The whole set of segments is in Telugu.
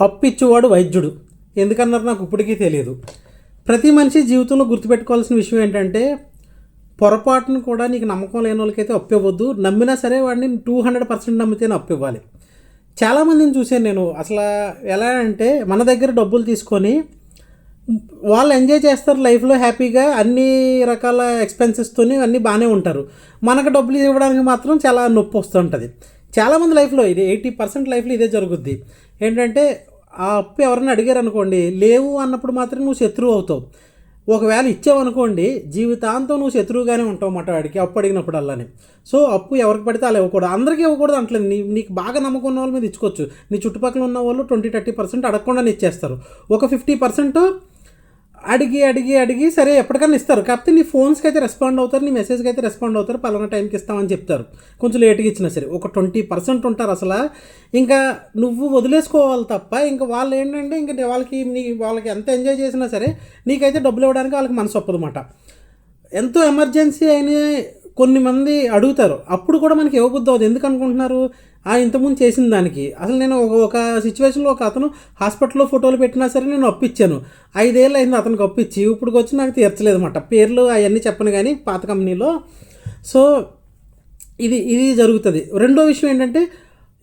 అప్పిచ్చువాడు వైద్యుడు. ఎందుకన్నారు నాకు ఇప్పటికీ తెలియదు ప్రతి మనిషి జీవితంలో గుర్తుపెట్టుకోవాల్సిన విషయం ఏంటంటే పొరపాటును కూడా నీకు నమ్మకం లేని వాళ్ళకైతే అప్పు ఇవ్వద్దు నమ్మినా సరే వాడిని టూ హండ్రెడ్ పర్సెంట్ నమ్మితేనే అప్పు ఇవ్వాలి చాలామందిని చూశాను నేను. అసలు ఎలా అంటే మన దగ్గర డబ్బులు తీసుకొని వాళ్ళు ఎంజాయ్ చేస్తారు లైఫ్లో హ్యాపీగా అన్ని రకాల ఎక్స్పెన్సెస్తోని అన్నీ బాగానే ఉంటారు. మనకు డబ్బులు ఇవ్వడానికి మాత్రం చాలా నొప్పి వస్తుంటుంది. చాలామంది లైఫ్లో ఇది ఎయిటీ పర్సెంట్ లైఫ్లో ఇదే జరుగుద్ది. ఏంటంటే ఆ అప్పు ఎవరైనా అడిగారు అనుకోండి లేవు అన్నప్పుడు మాత్రం నువ్వు శత్రువు అవుతావు. ఒకవేళ ఇచ్చావనుకోండి జీవితాంతం నువ్వు శత్రువుగానే ఉంటావు అన్నమాట వాడికి అప్పు అడిగినప్పుడల్లానే. సో అప్పు ఎవరికి పడితే అలా ఇవ్వకూడదు. అందరికీ ఇవ్వకూడదు అంటలేదు. నీ నీకు బాగా నమ్మకం ఉన్న వాళ్ళ మీద ఇచ్చుకోవచ్చు. నీ చుట్టుపక్కల ఉన్న వాళ్ళు ట్వంటీ థర్టీ పర్సెంట్ అడగకుండానే ఇచ్చేస్తారు. ఒక ఫిఫ్టీ పర్సెంట్ అడిగి అడిగి అడిగి సరే ఎప్పటికైనా ఇస్తారు. కాకపోతే నీ ఫోన్స్కి అయితే రెస్పాండ్ అవుతారు నీ మెసేజ్కి అయితే రెస్పాండ్ అవుతారు పలానా టైంకి ఇస్తామని చెప్తారు. కొంచెం లేట్గా ఇచ్చినా సరే ఒక ట్వంటీ పర్సెంట్ ఉంటారు అసలు. ఇంకా నువ్వు వదిలేసుకోవాలి తప్ప ఇంకా వాళ్ళు ఏంటంటే ఇంకా వాళ్ళకి నీ వాళ్ళకి ఎంత ఎంజాయ్ చేసినా సరే నీకైతే డబ్బులు ఇవ్వడానికి వాళ్ళకి మనసు ఒప్పదన్నమాట. ఎంతో ఎమర్జెన్సీ అయిన కొన్ని మంది అడుగుతారు. అప్పుడు కూడా మనకి ఇవ్వబుద్ధి అవుతుంది ఎందుకు అనుకుంటున్నారు? ఆ ఇంతకుముందు చేసిన దానికి. అసలు నేను ఒక ఒక సిచ్యువేషన్లో ఒక అతను హాస్పిటల్లో ఫోటోలు పెట్టినా సరే నేను అప్పిచ్చాను ఐదేళ్ళు అయింది అతనికి అప్పిచ్చి ఇప్పుడు వచ్చి నాకు తీర్చలేదు అనమాట పేర్లు అవన్నీ చెప్పను కానీ పాత కంపెనీలో సో ఇది ఇది జరుగుతుంది. రెండో విషయం ఏంటంటే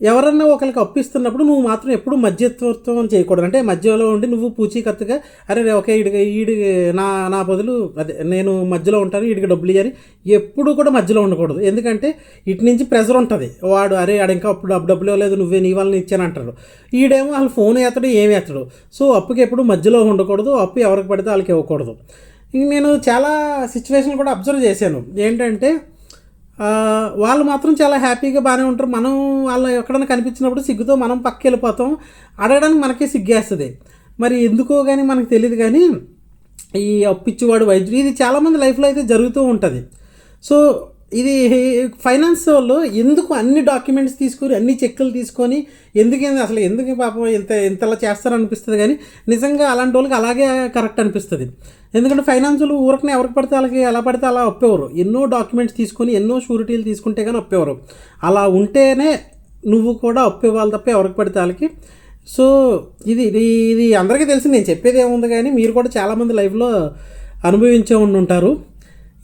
ఎవరన్నా ఒకరికి అప్పిస్తున్నప్పుడు నువ్వు మాత్రం ఎప్పుడు మధ్యత్వం చేయకూడదు. అంటే మధ్యలో ఉండి నువ్వు పూచీకత్తుగా అరే ఒకే ఓకే ఈడికి ఈడి నా నా బదులు అదే నేను మధ్యలో ఉంటాను ఈడికి డబ్బులు ఇవ్వని ఎప్పుడు కూడా మధ్యలో ఉండకూడదు. ఎందుకంటే ఇటు నుంచి ప్రెజర్ ఉంటుంది. వాడు అరే ఆడు ఇంకా అప్పుడు డబ్బులు ఇవ్వలేదు నువ్వే నీ వాళ్ళని ఇచ్చాను అంటారు ఈడేమో వాళ్ళు ఫోన్ ఎత్తడు ఏమి ఎత్తడు. సో అప్పుకి ఎప్పుడు మధ్యలో ఉండకూడదు అప్పు ఎవరికి పడితే వాళ్ళకి ఇవ్వకూడదు. ఇంక నేను చాలా సిచ్యువేషన్ కూడా అబ్జర్వ్ చేశాను. ఏంటంటే వాళ్ళు మాత్రం చాలా హ్యాపీగా బాగానే ఉంటారు. మనం వాళ్ళు ఎక్కడైనా కనిపించినప్పుడు సిగ్గుతో మనం పక్క వెళ్ళిపోతాం. అడగడానికి మనకే సిగ్గేస్తుంది. మరి ఎందుకో కానీ మనకు తెలియదు కానీ ఈ అప్పిచ్చేవాడు వైద్యుడు ఇది చాలామంది లైఫ్లో అయితే జరుగుతూ ఉంటుంది. సో ఇది ఫైనాన్స్ వాళ్ళు ఎందుకు అన్ని డాక్యుమెంట్స్ తీసుకుని అన్ని చెక్కులు తీసుకొని ఎందుకు అసలు ఎందుకు పాపం ఇంత ఇంతలా చేస్తారనిపిస్తుంది కానీ నిజంగా అలాంటి వాళ్ళకి అలాగే కరెక్ట్ అనిపిస్తుంది. ఎందుకంటే ఫైనాన్షియల్ ఊరకనే ఎవరికి పడితే వాళ్ళకి ఎలా పడితే అలా ఒప్పేవారు. ఎన్నో డాక్యుమెంట్స్ తీసుకొని ఎన్నో షూరిటీలు తీసుకుంటే కానీ ఒప్పేవారు. అలా ఉంటేనే నువ్వు కూడా ఒప్పేవాళ్ళు తప్ప ఎవరికి పడితే వాళ్ళకి. సో ఇది ఇది ఇది అందరికీ తెలిసి నేను చెప్పేది ఏముంది కానీ మీరు కూడా చాలామంది లైఫ్లో అనుభవించే ఉండి ఉంటారు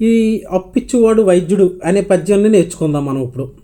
ఈ అప్పిచ్చువాడు వైద్యుడు అనే పద్యాన్ని నేర్చుకుందాం మనం ఇప్పుడు.